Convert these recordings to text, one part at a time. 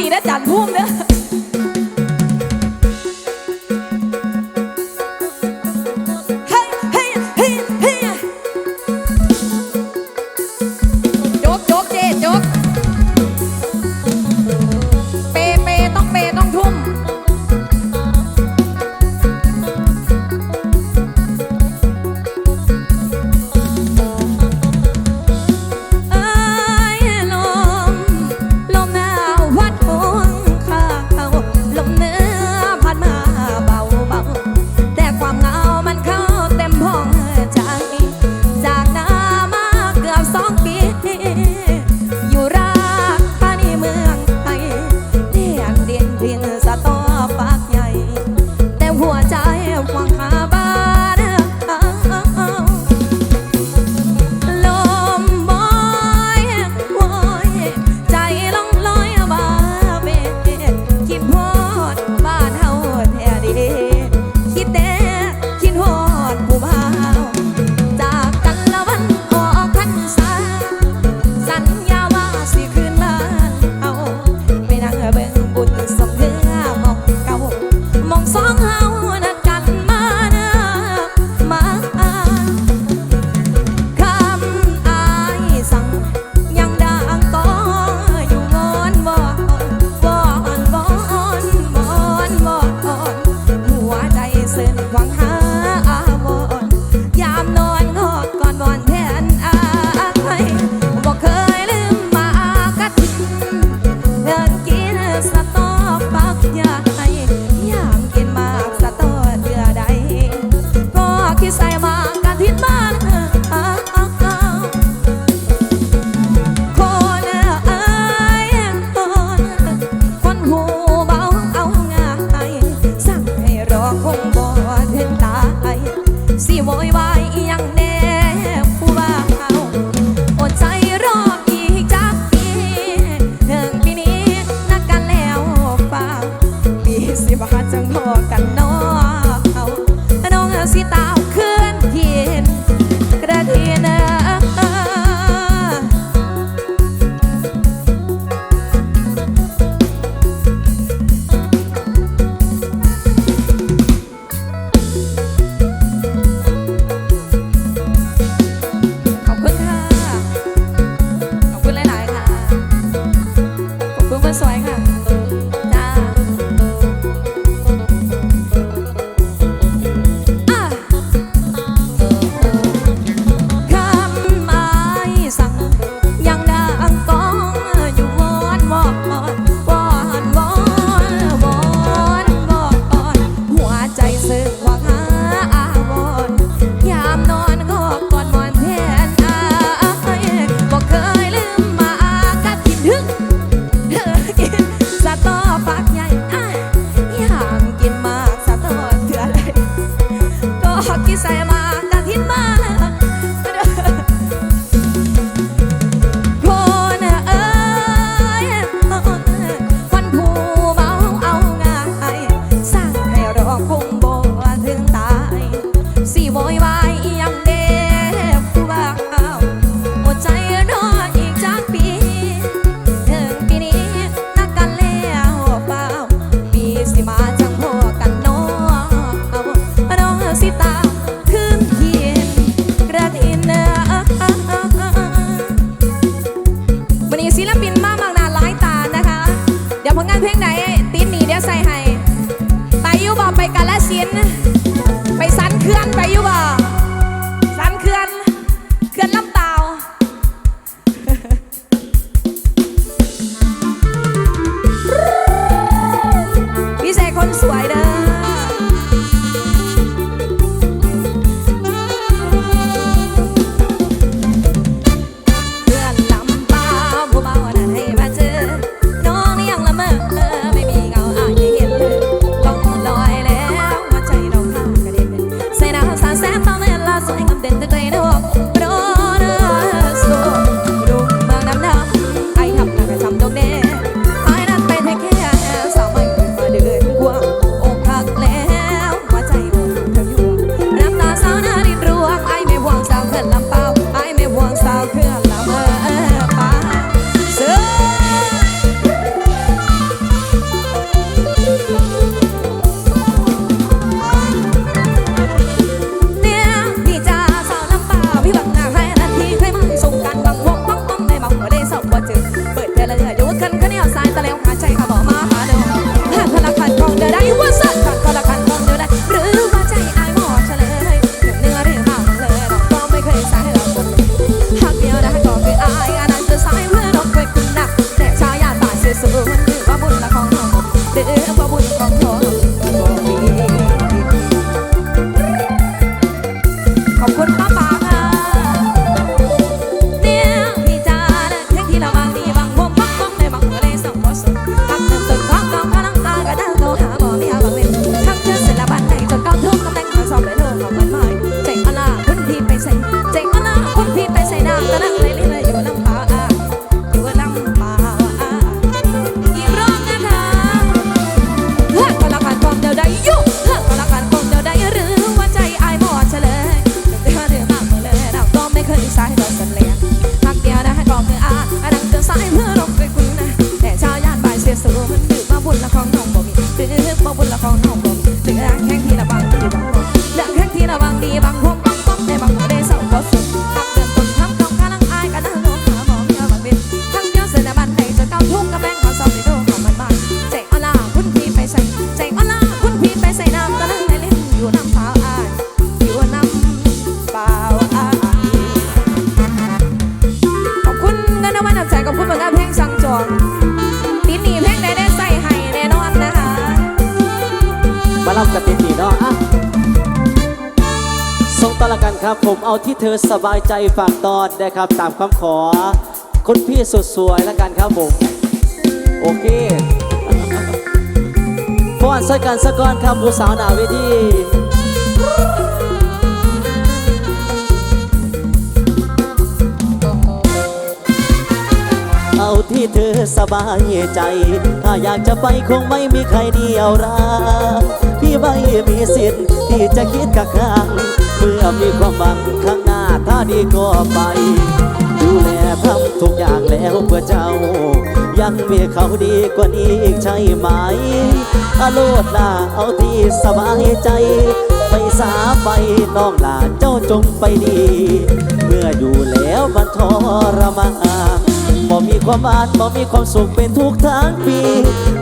ดีๆนะจันพุ่มเด้อ ต่อละครับผมเอาที่เธอสบายใจฝากตอนนะครับ ตามคำขอคุณพี่สุดสวยละกันครับผม โอเคฟอนใส่กันสะก่อนครับผู้สาวหนาเวทีเอาที่เธอสบายใจ ถ้าอยากจะไปคงไม่มีใครเดียวรักพี่ไม่มีสิทธิ์ที่จะคิดกับข้าง เมื่อมีความหวังข้างหน้าถ้าดีก็ไป ดูแลทำทุกอย่างแล้วเพื่อเจ้า ยังมีเขาดีกว่านี้อีกใช่ไหมอาโลดลาเอาที่สบายใจ ไปสาไปน้องลาเจ้าจงไปดี เมื่ออยู่แล้วมันทรมาน มีความอานบ่มีความสุขเป็นทุกทางปี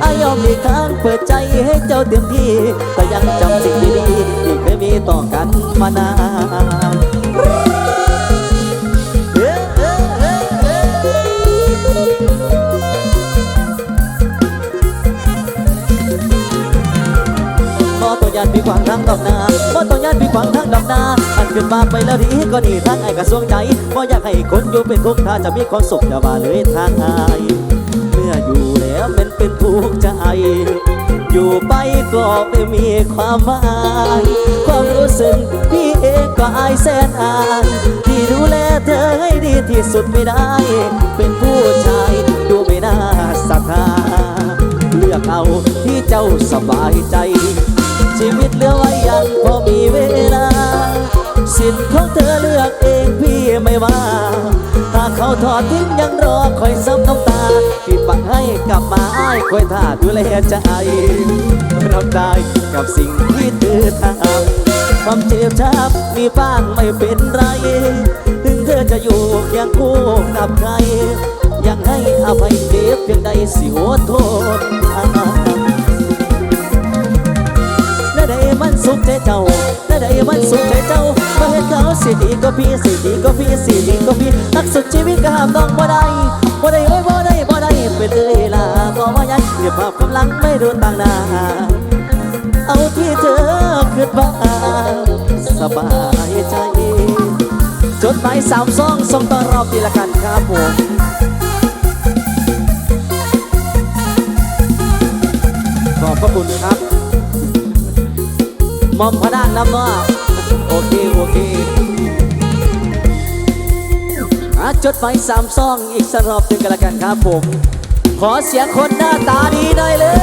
อายอมมีทางเปิดใจให้เจ้าเต็มที่ แต่ยังจำสิ่งดีๆที่เคยมีต่อกันมานาน ขวางทางดอกนาบ่ต้องยานพี่ขวางทางดอกนาอันขึ้นมาไปแล้วดีก็ดีทางไอ้กระทรวงใจบ่อยากให้คนอยู่เป็นทุกข์ถ้าจะมีความสุขอย่าว่าเลยทางอายเมื่ออยู่แล้วมันเป็นทุกข์ใจอยู่ไปก็ไม่มีความหมายความรู้สึกพี่เองก็อายแสนอายที่ดูแลเธอให้ดีที่สุดไม่ได้ เป็นผู้ชายดูไม่น่าศรัทธาเลือกเอาที่เจ้าสบายใจ ชีวิตเหลือไว้ยังพอมีเวลา สิทธิ์ของเธอเลือกเองพี่ไม่ว่าถ้าเขาทอดทิ้งยังรอคอยซ้ำน้ำตาพี่ปักให้กลับมาอ้ายคอยท่าดูแลใจรับได้กับสิ่งที่เธอทำความเจ็บช้ำมีบ้างไม่เป็นไร ถึงเธอจะอยู่เคียงคู่กับใคร ยังให้อภัยเจ็บเพียงใดสิโหโทษ สุขใจเจ้าแต่ใดมันสุขใจเจ้ามาเห็นเขาสิดีก็พี่สิดีก็พี่สิดีก็พี่นักสุดชีวิตก็ห้ามต้องบ่ได้บ่ได้โอ้ยบ่ได้บ่ได้เป็นเอ้ยล่ะก็ว่ายังเรียบภาพกำลังไม่โดนต่างหน้าเอาที่เธอขึ้นมาสบายใจจดหมายสามซองส่งต่อรอบดีละกันครับผมขอบพระคุณครับ มอมพระด้านน้ำเนาะโอเค โอเคอะจดหมายสามซองอีกสักรอบหนึ่งกันละกันครับผม ขอเสียงคนหน้าตาดีหน่อยเลย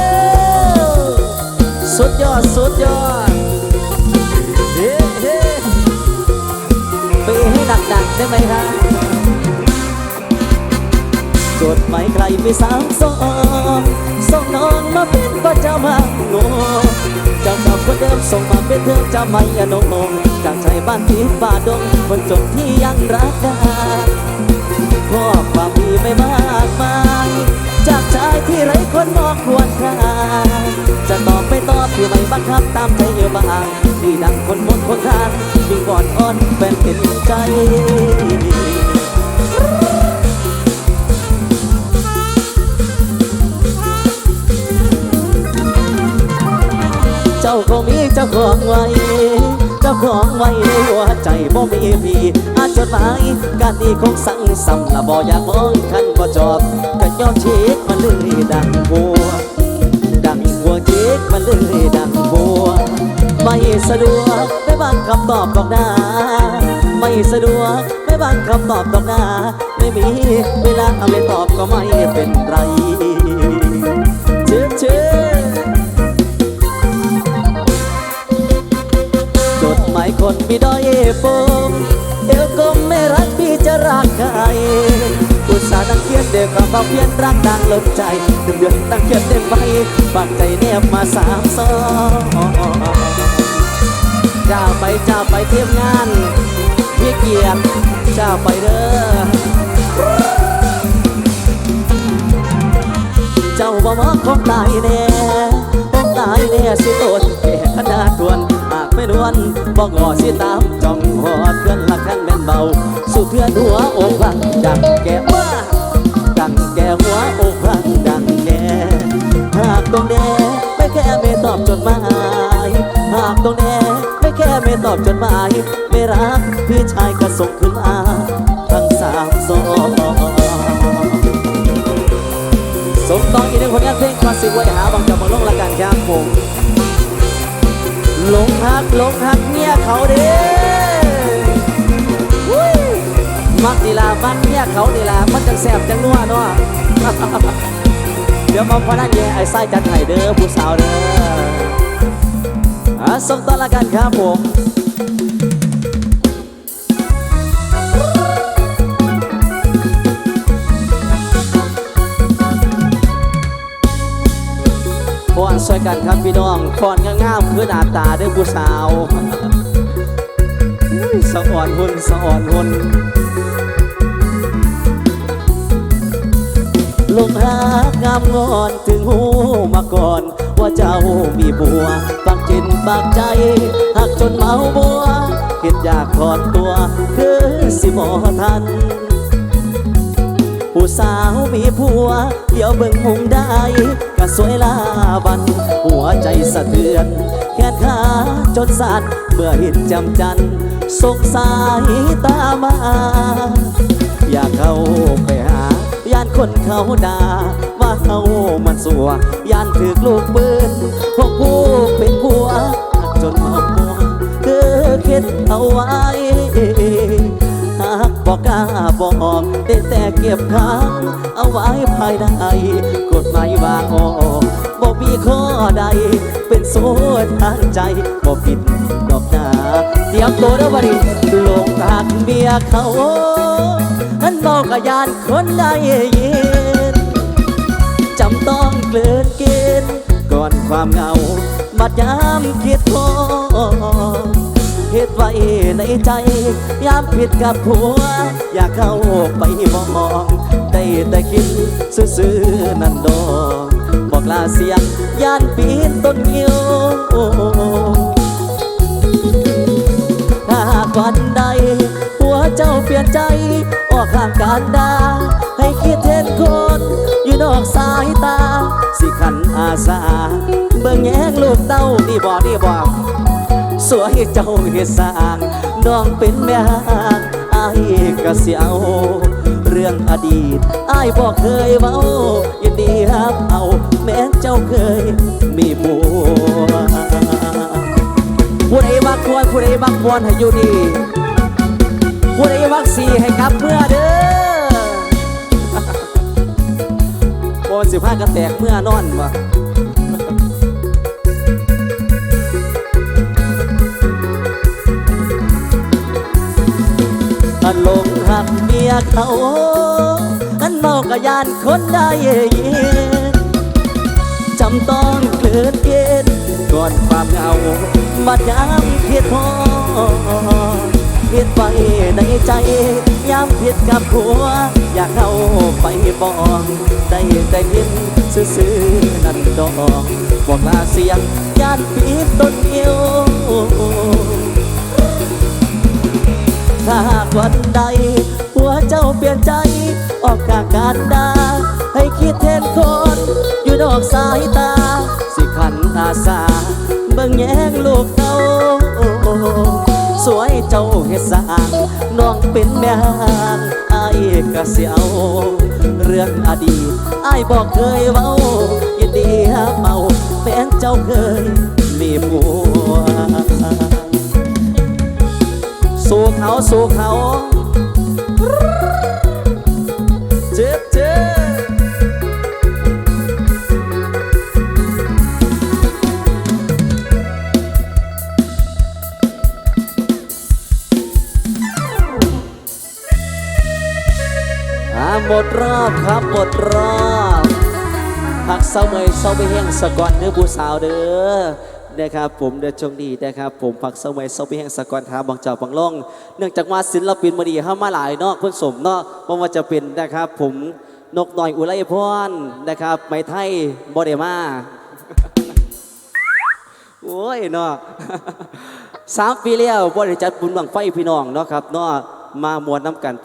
สุดยอด สุดยอด เฮ้เฮ้ไปให้หนักๆได้ไหมครับจดหมายใครไปสามสองส่งน้องมาเป็นประจำหักโน จ้าเก่าคนเดิมส่งมาเป็นเธอจะไม่อนงงจากใจบ้านที่ป่าดงคนจนที่ยังรักกันข้อความมีไม่มากมายจากชายที่ไร้คนมองควรค่าจะตอบไม่ตอบที่ไม่บังคับตามใจเยอะบางที่ดังคนมนคนทางมีก่อนอ่อนแฟนเห็นใจ เจ้าคงมีเจ้าของไว้ เจ้าของไว้ในหัวใจบ่มีพี่อาจจดหมายการนี้คงสั่งซ้ำละบ่อยากมองคันบ่จอบก็ยอมเช็คมันเลยดังบัว ดังบัวเช็คมันเลยดังบัว ไม่สะดวกไม่บางคำตอบดอกหน้าไม่สะดวกไม่บางคำตอบดอกหน้าไม่มีเวลาเอาไปตอบก็ไม่เป็นไรเชื่อเชื่อ คนมีด้อยโฟมเอวกลมไม่รักพี่จะรักใครอุตส่าห์ตั้งเขียนเด็กกับมาเพียนรักดังล้นใจเดือนเดือนตั้งเขียนเด็กไปปากใจแนบมาสามซองจ้าไปจ้าไปเทียมงานพี่เกียรติจ้าไปเด้อเจ้าบ่มาคงตายแน่คงตายแน่สิโตดแก่ขนาดทวน ไม่นวลบอกงอสิตามจ้องหอดเพื่อนละคันแม่นเบา สู่เพื่อนหัวอกพังดังแก่ว่าดังแก่หัวอกพังดังแก่หากตรงแดไม่แค่ไม่ตอบจดหมายหากตรงแดไม่แค่ไม่ตอบจดหมาย ไม่รักพี่ชายก็ส่งขึ้นมาทั้งสามสองส่งต่ออีกหนึ่งผลงานเพลงคลาสสิกไว้หาบางจำมาลงละกันครับผม หลงพักหลงพักเมียเขาเด้อมักดีลามักเมียเขาดีลามันจังแสบจังนัวเนาะเดี๋ยวมาพนันเย่ไอ้ไส้จัดไห้เด้อผู้สาวเด้ออะสมต่อละกันครับผม ฟอนช่วยกันครับพี่น้องฟอนงามๆคือหน้าตาเด้อผู้สาวอุ้ยสะอ่อนหุ่นสะอ่อนหุ่นลงหากงามงอนถึงหูมาก่อน ว่าเจ้ามีบัวปากจินปากใจหักจนเมาบัวคิดอยากถอนตัว คือสิบอทัน ผู้สาวมีผัว เดี๋ยวเบิ่งมุมได้ ก็สวยลาบัน หัวใจสะเทือน แขนขาจนสั่นเมื่อเห็นจำจันสงสายตามา อยากเข้าไปหา ย่านคนเขาด่าว่าเขามันสัว ย่านถือลูกปืนพวกผู้เป็นผัวกจนเมามัวคือคิดเอาไว้ บอกกล้าบอกได้แต่เก็บค้างเอาไว้ภายในกฎหมายวางออกบอกมีข้อใด เป็นโซ่ทางใจบอกผิดดอกหนาเตรียมตัวแล้ววันนี้ลงทางเมียเขาอันบอกกยานคนได้ยินจำต้องเกลือนกินก่อนความเหงาบัดยามคิดพอ เหตุไว้ในใจ ยามผิดกับผัว อยากเข้าไปมองได้แต่คิดซื่อๆนั่นดอกบอกลาเสียงย่านปีนต้นเงี้ยววันใดหัวเจ้าเปลี่ยนใจ ออกข้างการดา ให้คิดเห็นคน อยู่นอกสายตา สิขันอาสา เบิ่งแยงลูกเต้านี่บ่นี่บ่ วยเจ้าเฮ็ดสร้างน้องเป็นแม่ห้างอายก็สิเอาเรื่องอดีตอายบอกเคยเว้ายินดีรับเอา แม้เจ้าเคยมีผัวผู้ใดมักควรผู้ใดมักควรให้อยู่ดีผู้ใดมักสีให้กลับเมื่อเด้อโอนสิบห้ากระแตกเมื่อนอนวะ อันลงหักเมียเขาอันเมากะยานคนได้ยินจำต้องเกลือนเกณฑ์ก่อนความเหงาบัดยามผิดพอผิดไปในใจยามผิดกับผัว อยากเข้าไปบอกได้แต่ยินซื่อๆนั่นดอกบอกลาเสียงยานปีดต้นเอว ถ้าหากวันใด หัวเจ้าเปลี่ยนใจ ออกกากการดา ให้คิดเห็นคน อยู่นอกสายตา สิขันอาสาเบิ่งแย้งลูกเต้าสวยเจ้าเฮ็ดสร้างน้องเป็นแม่ห้างอายก็เสียว เรื่องอดีตอายบอกเคยเว้ายินดีหาเมาแม้นเจ้าเคยมีผัว สู้เขาสู้เขาเจ็บเจ็บหมดรอบครับหมดรอบพักเศร้าเมยเศร้าไปแห้งสะก่อนเด้อผู้สาวเด้อ นะครับผมเด้อจงดีนะครับผมพักเศร้าเมยเศร้าไปแห้งสะกอนครับางเจ้าบางล่อง เนื่องจากว่าศิลปินมาดีเข้ามาหลายเนาะคนสมเนาะบ่ว่าจะเป็นนะครับผมนกหน่อยอุไรพรนะครับไม้ไทยบอเดมาโอ้ยเนาะสามปีแล้วบ่ได้จัดบุญบังไฟพี่น้องเนาะครับเนาะมามวนน้ำกัน